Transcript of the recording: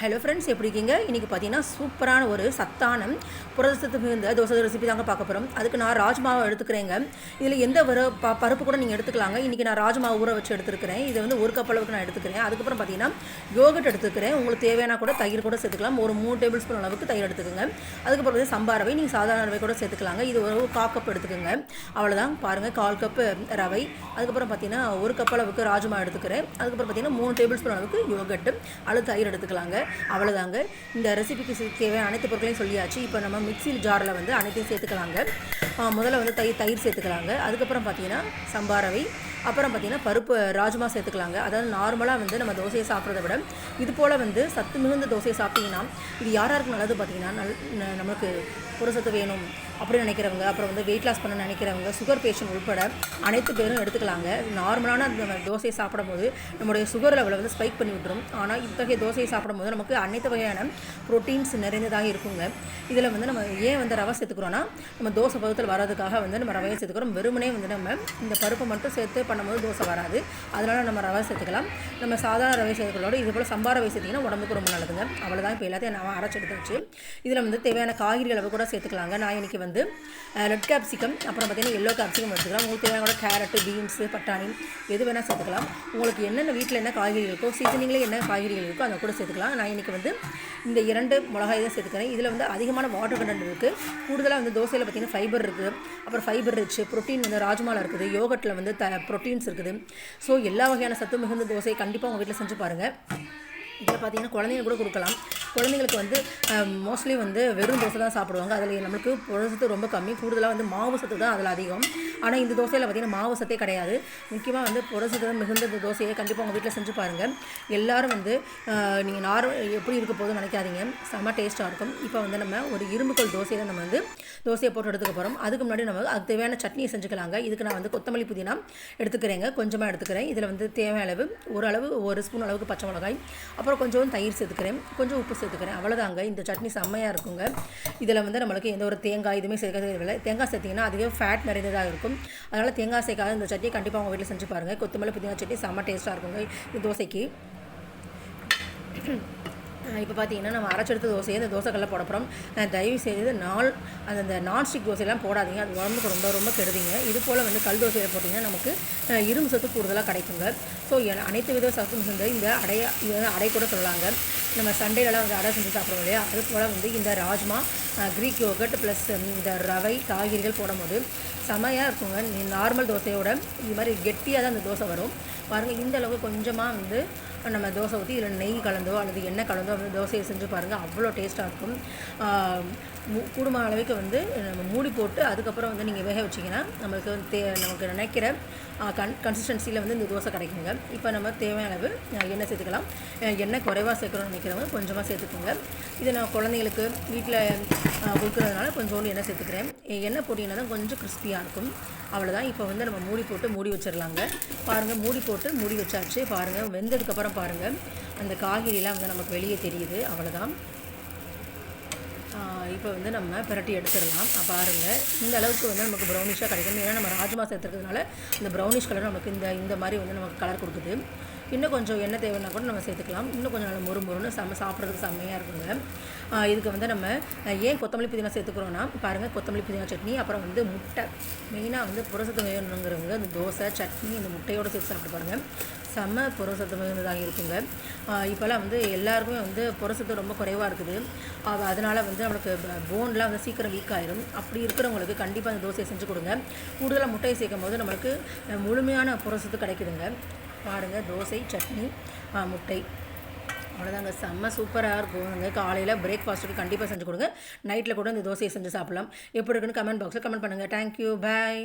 Hello friends எப்படி இருக்கீங்க? இன்றைக்கி பார்த்தீங்கன்னா சூப்பரான ஒரு சத்தான புரதசத்து மிகுந்த தோசை ரெசிபி தாங்க பார்க்க போகிறோம் அதுக்கு நான் ராஜ்மாவை எடுத்துக்கிறேங்க. இதில் எந்த வர ப பருப்பு கூட நீங்கள் எடுத்துக்கலாங்க. இன்றைக்கி நான் ராஜ்மாவை ஊற வச்சு எடுத்துருக்கிறேன். இது வந்து ஒரு கப் அளவுக்கு நான் எடுத்துக்கிறேன். அதுக்கப்புறம் பார்த்தீங்கன்னா யோகட் எடுத்துக்கிறேன். உங்களுக்கு தேவையான கூட தயிர் கூட சேர்த்துக்கலாம். ஒரு மூணு டேபிள் ஸ்பூன் அளவுக்கு தயிர் எடுத்துக்கோங்க. அதுக்கப்புறம் வந்து சம்பா ரவை நீங்கள் சாதாரண ரவை கூட சேர்த்துக்கலாங்க. இது ஒரு கால் கப் எடுத்துக்கோங்க. அவ்வளோதான் பாருங்கள் கால் கப்பு ரவை. அதுக்கப்புறம் பார்த்தீங்கன்னா ஒரு கப் அளவுக்கு ராஜ்மா எடுத்துக்கிறேன். அதுக்கப்புறம் பார்த்தீங்கன்னா மூணு டேபிள் ஸ்பூன் அளவுக்கு யோகட்டு அல்லது தயிர் எடுத்துக்கலாங்க. அவ்வளோதாங்க இந்த ரெசிபிக்கு தேவையான அனைத்து பொருட்களையும் சொல்லியாச்சு. இப்போ நம்ம மிக்சியில் ஜாரில் வந்து அனைத்தையும் சேர்த்துக்கலாங்க. முதல்ல வந்து தயிர் தயிர் சேர்த்துக்கலாங்க. அதுக்கப்புறம் பார்த்தீங்கன்னா சம்பாரவை அப்புறம் பார்த்திங்கன்னா பருப்பு ராஜ்மா சேர்த்துக்கலாங்க. அதாவது நார்மலாக வந்து நம்ம தோசையை சாப்பிட்றத விட இது போல் வந்து சத்து மிகுந்த தோசையை சாப்பிட்டீங்கன்னா இது யார் நல்லது பார்த்தீங்கன்னா நல் நமக்கு புரசத்து வேணும். அப்படின்னு நினைக்கிறவங்க அப்புறம் வந்து வெயிட் லாஸ் பண்ண நினைக்கிறவங்க சுகர் பேஷண்ட் உட்பட அனைத்து பேரும் எடுத்துக்கலாங்க. நார்மலான அந்த தோசையை சாப்பிடும்போது நம்முடைய சுகர் லெவலை வந்து ஸ்பைக் பண்ணி விட்டுரும். ஆனால் இத்தகைய தோசையை சாப்பிடும்போது நமக்கு அனைத்து வகையான ப்ரோட்டீன்ஸ் நிறைந்ததாக இருக்குங்க. இதில் வந்து நம்ம ஏன் வந்து ரவை சேர்த்துக்கிறோன்னா நம்ம தோசை பதத்தில் வர்றதுக்காக வந்து நம்ம ரவையை சேர்த்துக்கிறோம். வெறுமனே வந்து நம்ம இந்த பருப்பை மட்டும் சேர்த்து பண்ணும்போது தோசை வராது. அதனால் நம்ம ரவை சேர்த்துக்கலாம். நம்ம சாதாரண ரவை சேர்த்துக்களோட இது போல் சம்பா ரவை சேர்த்திங்கன்னா உடம்புக்கு ரொம்ப நல்லதுங்க. அவ்வளோதான் இப்போ எல்லாத்தையும் நான் அரைச்சி எடுத்து வச்சு இதில் வந்து தேவையான காய்கறி அளவு கூட சேர்த்துக்கலாங்க. நான் இன்றைக்கி வந்து வந்து ரெட் கேப்சிகம் அப்புறம் பார்த்திங்கன்னா எல்லோ கேப்சிகம் எடுத்துக்கலாம் உங்களுக்கு தேவையான கூட கேரட்டு பீன்ஸு பட்டாணி எது வேணால் சேர்த்துக்கலாம். உங்களுக்கு என்னென்ன வீட்டில் என்ன காய்கறிகள் இருக்கோ சீசனிங்கில் என்ன காய்கறிகள் இருக்கோ அதை கூட சேர்த்துக்கலாம். நான் இன்றைக்கி வந்து இந்த இரண்டு மிளகாய் தான் சேர்த்துக்கிறேன். இதில் வந்து அதிகமான வாட்டர் கண்டென்ட் இருக்குது கூடுதலாக வந்து தோசையில் பார்த்திங்கன்னா ஃபைபர் இருக்குது அப்புறம் ஃபைபர் ரிச்சு ப்ரோட்டீன் வந்து ராஜ்மாவில் இருக்குது. யோகட்டில் வந்து த ப்ரோட்டீன்ஸ் இருக்குது. ஸோ எல்லா வகையான சத்து மிகுந்த தோசையை கண்டிப்பாக உங்கள் வீட்டில் செஞ்சு பாருங்கள் இதில் பார்த்தீங்கன்னா குழந்தைங்க கூட கொடுக்கலாம். குழந்தைங்களுக்கு வந்து மோஸ்ட்லி வந்து வெறும் தோசை தான் சாப்பிடுவாங்க. அதில் நம்மளுக்கு புரசத்து ரொம்ப கம்மி. கூடுதலாக வந்து மாவு சத்து தான் அதில் அதிகம். ஆனால் இந்த தோசையில் பார்த்திங்கன்னா மாவு சத்தே கிடையாது. முக்கியமாக வந்து புரசத்து மிகுந்த இந்த தோசையை கண்டிப்பாக உங்கள் வீட்டில் செஞ்சு பாருங்கள் எல்லோரும் வந்து நீங்கள் நார் எப்படி இருக்க போதும் நினைக்காதீங்க. செம்ம டேஸ்ட்டாக இருக்கும். இப்போ வந்து நம்ம ஒரு இரும்புக்கோள் தோசையை நம்ம வந்து தோசையை போட்டு எடுத்துக்க போகிறோம் அதுக்கு முன்னாடி நம்ம அதுக்கு தேவையான சட்னியை செஞ்சுக்கலாங்க. இதுக்கு நான் வந்து கொத்தமல்லி புதினா எடுத்துக்கிறேங்க. கொஞ்சமாக எடுத்துக்கிறேன். இதில் வந்து தேவையான அளவு ஓரளவு ஒரு ஸ்பூன் அளவுக்கு பச்சை மிளகாய். அப்புறம் கொஞ்சம் தயிர் சேர்த்துக்கிறேன். கொஞ்சம் உப்பு சேர்த்துக்கிறேன். அவ்வளோதாங்க இந்த சட்னி செம்மையாக இருக்குங்க. இதில் வந்து நம்மளுக்கு எந்த ஒரு தேங்காய் இதுவுமே சேர்க்க தேவையில்லை. தேங்காய் சேர்த்திங்கன்னா அதுவே ஃபேட் நிறைந்ததாக இருக்கும். அதனால் தேங்காய் சேர்க்காத இந்த சட்னி கண்டிப்பாக உங்கள் வீட்டில் செஞ்சு பாருங்கள் கொத்தமல்லி புதினா சட்னி செம்ம டேஸ்ட்டாக இருக்குங்க. இந்த தோசைக்கு. இப்போ பார்த்தீங்கன்னா நம்ம அரைச்செடுத்த தோசையை அந்த தோசைக்கல்ல போட போகிறோம் தயவு செய்து நாள் அந்த அந்த நான்ஸ்டிக் தோசையெல்லாம் போடாதீங்க. அது உடம்புக்கு ரொம்ப ரொம்ப கெடுதிங்க. இது போல் வந்து கல் தோசையில் போட்டிங்கன்னா நமக்கு இரும்பு சத்து கூடுதலாக கிடைக்குங்க. ஸோ அனைத்து வித சத்து சேர்ந்து இந்த அடைய இது வந்து அடை கூட சொல்லலாங்க. நம்ம சண்டேலலாம் வந்து அடை செஞ்சு சாப்பிடுவோம் இல்லையா? அது போல் வந்து இந்த ராஜ்மா க்ரீக் யோகட் ப்ளஸ் இந்த ரவை காய்கறிகள் போடும்போது செமையாக இருக்குங்க. நார்மல் தோசையோட இது மாதிரி கெட்டியாக தான் அந்த தோசை வரும். பாருங்கள் இந்த அளவுக்கு கொஞ்சமாக வந்து நம்ம தோசை ஊற்றி இதில் நெய் கலந்தோ அல்லது எண்ணெய் கலந்தோ வந்து தோசையை செஞ்சு பாருங்கள் அவ்வளோ டேஸ்ட்டாக இருக்கும். கூடுமான அளவுக்கு வந்து நம்ம மூடி போட்டு அதுக்கப்புறம் வந்து நீங்கள் வேக வச்சிங்கன்னா நம்மளுக்கு தே நமக்கு நினைக்கிற கன் கன்சிஸ்டன்சியில் வந்து இந்த தோசை கிடைக்குங்க. இப்போ நம்ம தேவையான அளவு எண்ணெய் சேர்த்துக்கலாம். எண்ணெய் குறைவாக சேர்க்கணும்னு நினைக்கிறவங்க கொஞ்சமாக சேர்த்துக்கோங்க. இதை நான் குழந்தைங்களுக்கு வீட்டில் கொடுக்குறதுனால கொஞ்சோண்டு எண்ணெய் சேர்த்துக்கிறேன்? எண்ணெய் போட்டிங்கன்னா தான் கொஞ்சம் கிறிஸ்பியாக இருக்கும். அவ்வளோதான் இப்போ வந்து நம்ம மூடி போட்டு மூடி வச்சிடலாங்க பாருங்கள் மூடி போட்டு மூடி வச்சாச்சு. பாருங்கள் வெந்ததுக்கப்புறம் பாருங்கள் அந்த காய்கறிலாம் வந்து நமக்கு வெளியே தெரியுது. அவ்வளோதான் இப்போ வந்து நம்ம பிரட்டி எடுத்துடலாம். பாருங்கள் இந்த அளவுக்கு வந்து நமக்கு ப்ரௌனிஷாக கிடைக்கும். ஏன்னா நம்ம ராஜ்மா சேர்த்துறதுனால இந்த ப்ரௌனிஷ் கலர் நமக்கு இந்த இந்த மாதிரி வந்து நமக்கு கலர் கொடுக்குது. இன்னும் கொஞ்சம் எண்ணெய் தேவைன்னா கூட நம்ம சேர்த்துக்கலாம். இன்னும் கொஞ்சம் நல்லா மொறு மொறுன்னு செம்ம சாப்பிட்றதுக்கு செம்மையாக இருக்குங்க. இதுக்கு வந்து நம்ம ஏன் கொத்தமல்லி புதினா சேர்த்துக்கிறோன்னா பாருங்கள் கொத்தமல்லி புதினா சட்னி அப்புறம் வந்து முட்டை. மெயினாக வந்து புரசத்து வேணுங்கிறவங்க இந்த தோசை சட்னி இந்த முட்டையோடு சேர்த்து சாப்பிட்டு பாருங்கள் செம்ம புரசத்து மிகுந்ததாக இருக்குங்க. இப்போல்லாம் வந்து எல்லாருக்குமே வந்து புரசத்து ரொம்ப குறைவாக இருக்குது. அதனால் வந்து நம்மளுக்கு போன்லாம் வந்து சீக்கிரம் வீக் ஆயிரும். அப்படி இருக்கிறவங்களுக்கு கண்டிப்பாக அந்த தோசையை செஞ்சு கொடுங்க. கூடுதலாக முட்டையை சேர்க்கும் போது நம்மளுக்கு முழுமையான புரசத்து கிடைக்குதுங்க. பாருங்கள் தோசை சட்னி முட்டை. அவ்வளோதாங்க செம்ம சூப்பராக இருக்கும் காலையில் பிரேக்ஃபாஸ்ட்டுக்கு கண்டிப்பாக செஞ்சு கொடுங்க. நைட்டில் கூட இந்த தோசையை செஞ்சு சாப்பிட்லாம். எப்படி இருக்குன்னு கமெண்ட் பாக்ஸில் கமெண்ட் பண்ணுங்கள் தேங்க்யூ பாய்